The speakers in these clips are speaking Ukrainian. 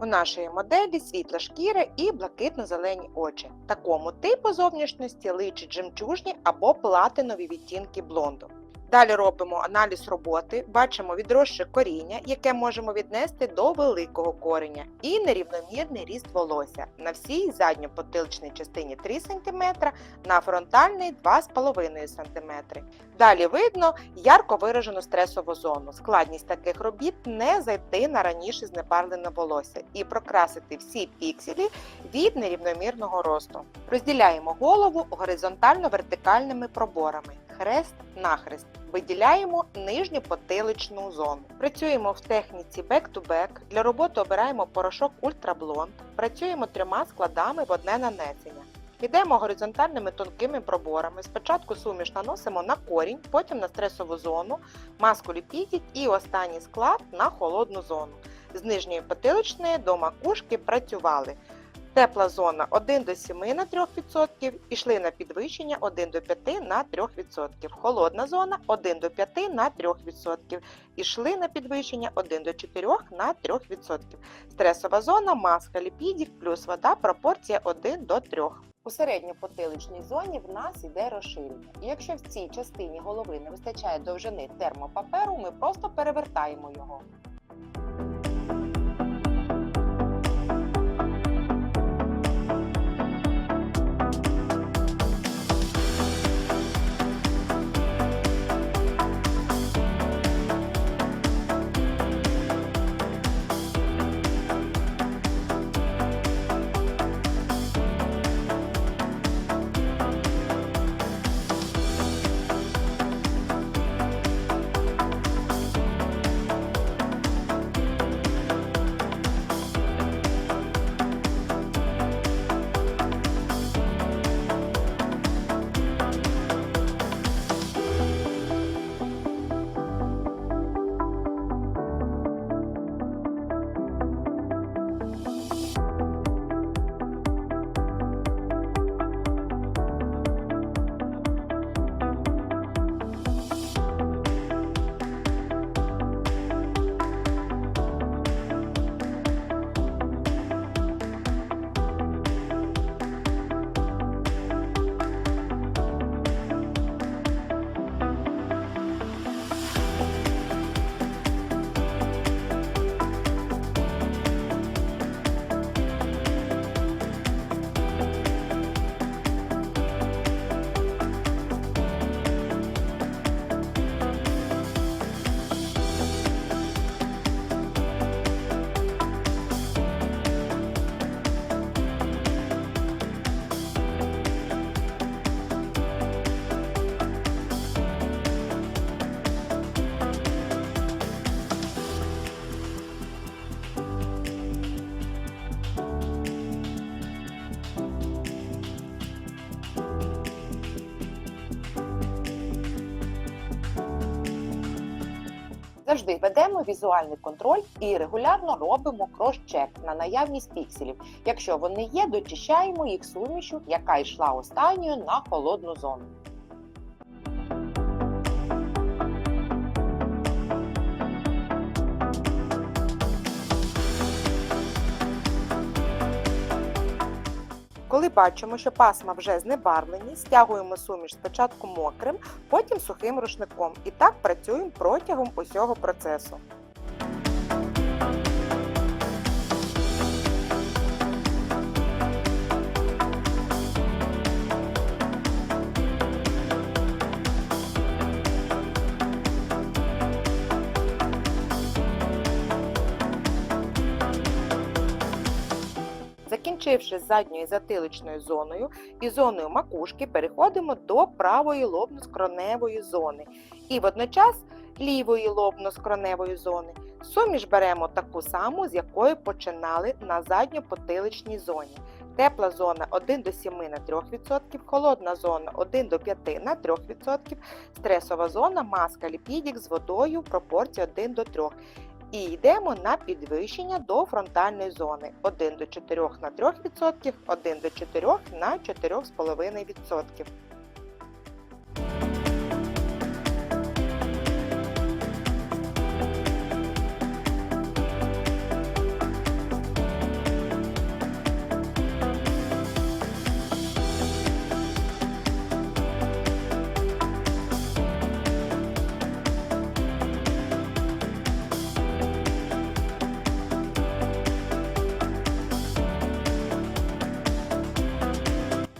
У нашої моделі світла шкіра і блакитно-зелені очі. Такому типу зовнішності личить жемчужні або платинові відтінки блонду. Далі робимо аналіз роботи, бачимо відросше коріння, яке можемо віднести до великого кореня, і нерівномірний ріст волосся на всій задньопотиличній частині 3 см, на фронтальній 2,5 см. Далі видно ярко виражену стресову зону. Складність таких робіт не зайти на раніше знепарлене волосся і прокрасити всі пікселі від нерівномірного росту. Розділяємо голову горизонтально-вертикальними проборами. Хрест-нахрест. Виділяємо нижню потиличну зону. Працюємо в техніці back-to-back. Для роботи обираємо порошок Blond. Працюємо трьома складами в одне нанесення. Йдемо горизонтальними тонкими проборами. Спочатку суміш наносимо на корінь, потім на стресову зону, маску ліпідіть і останній склад на холодну зону. З нижньої потиличної до макушки працювали. Тепла зона 1 до 7 на 3%, ішли на підвищення 1 до 5 на 3%. Холодна зона 1 до 5 на 3%, ішли на підвищення 1 до 4 на 3%. Стресова зона, маска ліпідік плюс вода, пропорція 1 до 3. У середньопотиличній зоні в нас йде розширення. І якщо в цій частині голови не вистачає довжини термопаперу, ми просто перевертаємо його. Завжди ведемо візуальний контроль і регулярно робимо крос-чек на наявність пікселів. Якщо вони є, дочищаємо їх сумішу, яка йшла останньою на холодну зону. Коли бачимо, що пасма вже знебарвлені, стягуємо суміш спочатку мокрим, потім сухим рушником. І так працюємо протягом усього процесу. Закінчивши з задньою затиличною зоною і зоною макушки, переходимо до правої лобно-скроневої зони і водночас лівої лобно-скроневої зони. Суміш беремо таку саму, з якої починали на задньопотиличній зоні. Тепла зона 1 до 7 на 3%, холодна зона 1 до 5 на 3%, стресова зона маска ліпідік з водою пропорція 1 до 3. І йдемо на підвищення до фронтальної зони 1 до 4 на 3%, 1 до 4 на 4,5%.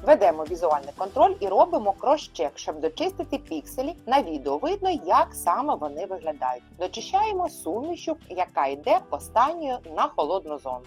Ведемо візуальний контроль і робимо крос-чек, щоб дочистити пікселі. На відео видно, як саме вони виглядають. Дочищаємо сумішу, яка йде останньою на холодну зону.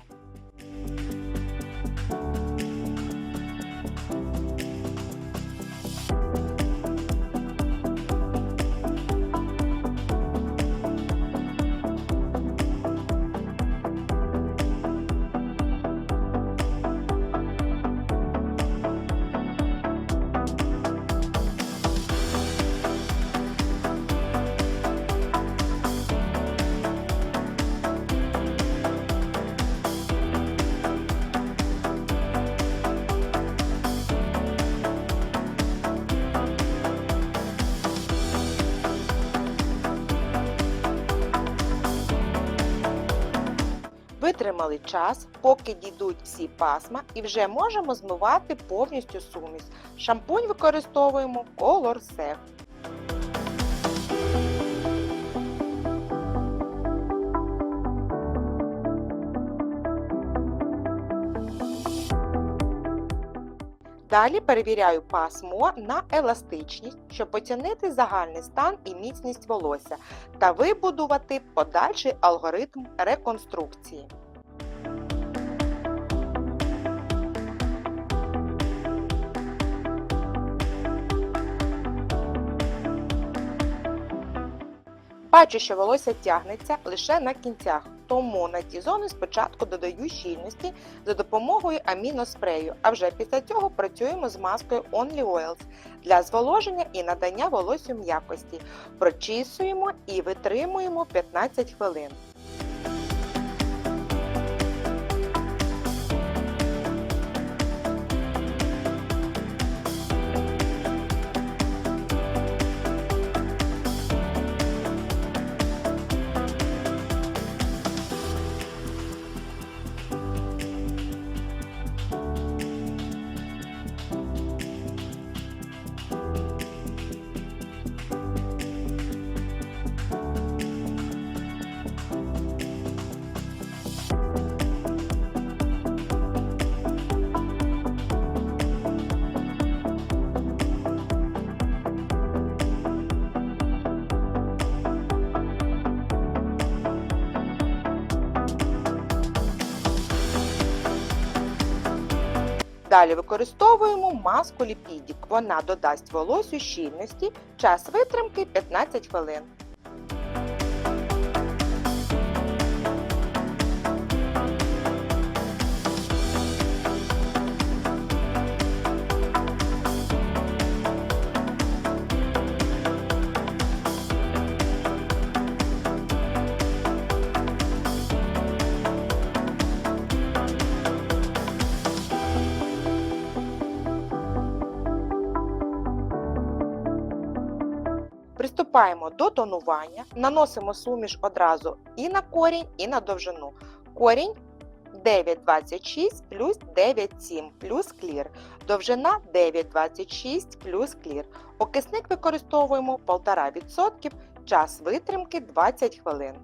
Витримали час, поки дійдуть всі пасма, і вже можемо змивати повністю суміш. Шампунь використовуємо Color. Далі перевіряю пасмо на еластичність, щоб оцінити загальний стан і міцність волосся та вибудувати подальший алгоритм реконструкції. Бачу, що волосся тягнеться лише на кінцях, тому на ті зони спочатку додаю щільності за допомогою аміноспрею, а вже після цього працюємо з маскою Only Oils для зволоження і надання волосю м'якості. Прочісуємо і витримуємо 15 хвилин. Далі використовуємо маску ліпідік. Вона додасть волосю щільності, час витримки 15 хвилин. Приступаємо до тонування, наносимо суміш одразу і на корінь, і на довжину. Корінь 9,26 плюс 9,7 плюс клір. Довжина 9,26 плюс клір. Окисник використовуємо 1,5%, час витримки 20 хвилин.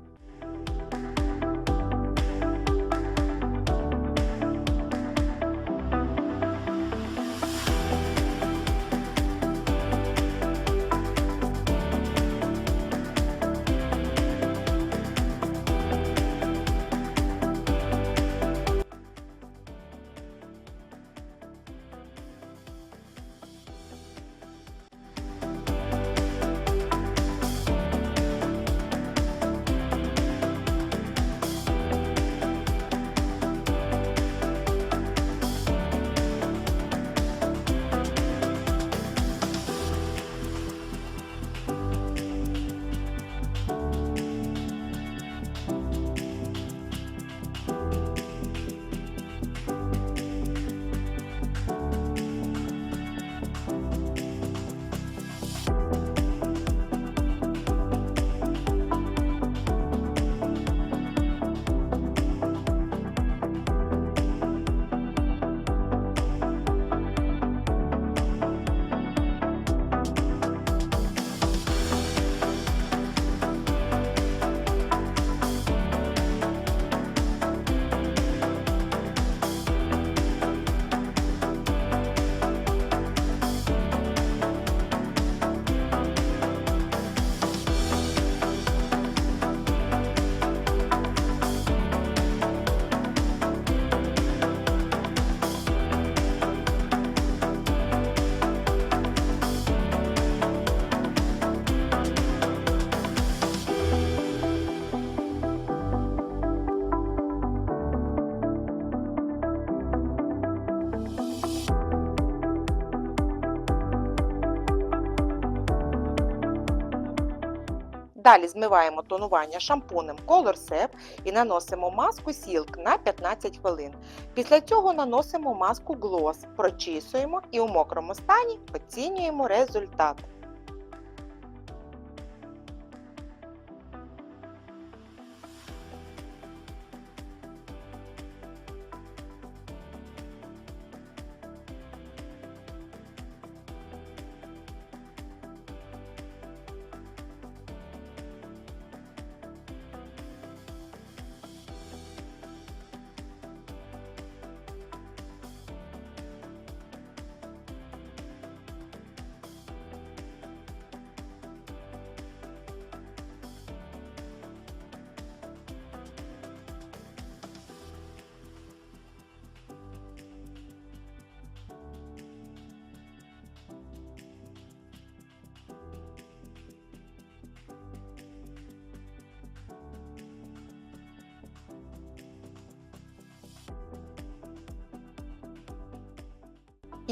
Далі змиваємо тонування шампунем Color Sep і наносимо маску Silk на 15 хвилин. Після цього наносимо маску Gloss, прочісуємо і у мокрому стані оцінюємо результат.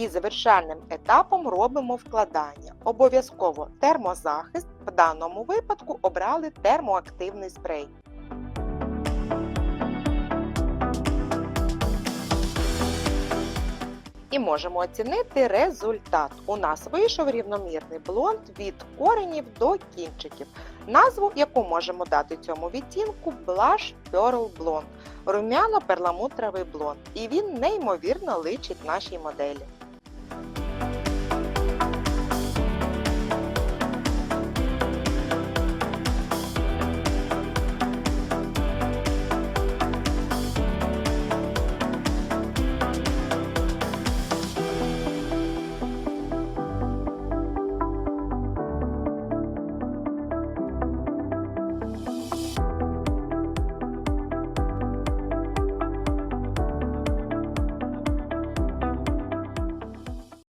І завершальним етапом робимо вкладання. Обов'язково термозахист, в даному випадку обрали термоактивний спрей. І можемо оцінити результат. У нас вийшов рівномірний блонд від коренів до кінчиків. Назву, яку можемо дати цьому відтінку, Blush Pearl Blonde. Румяно-перламутровий блонд. І він неймовірно личить нашій моделі.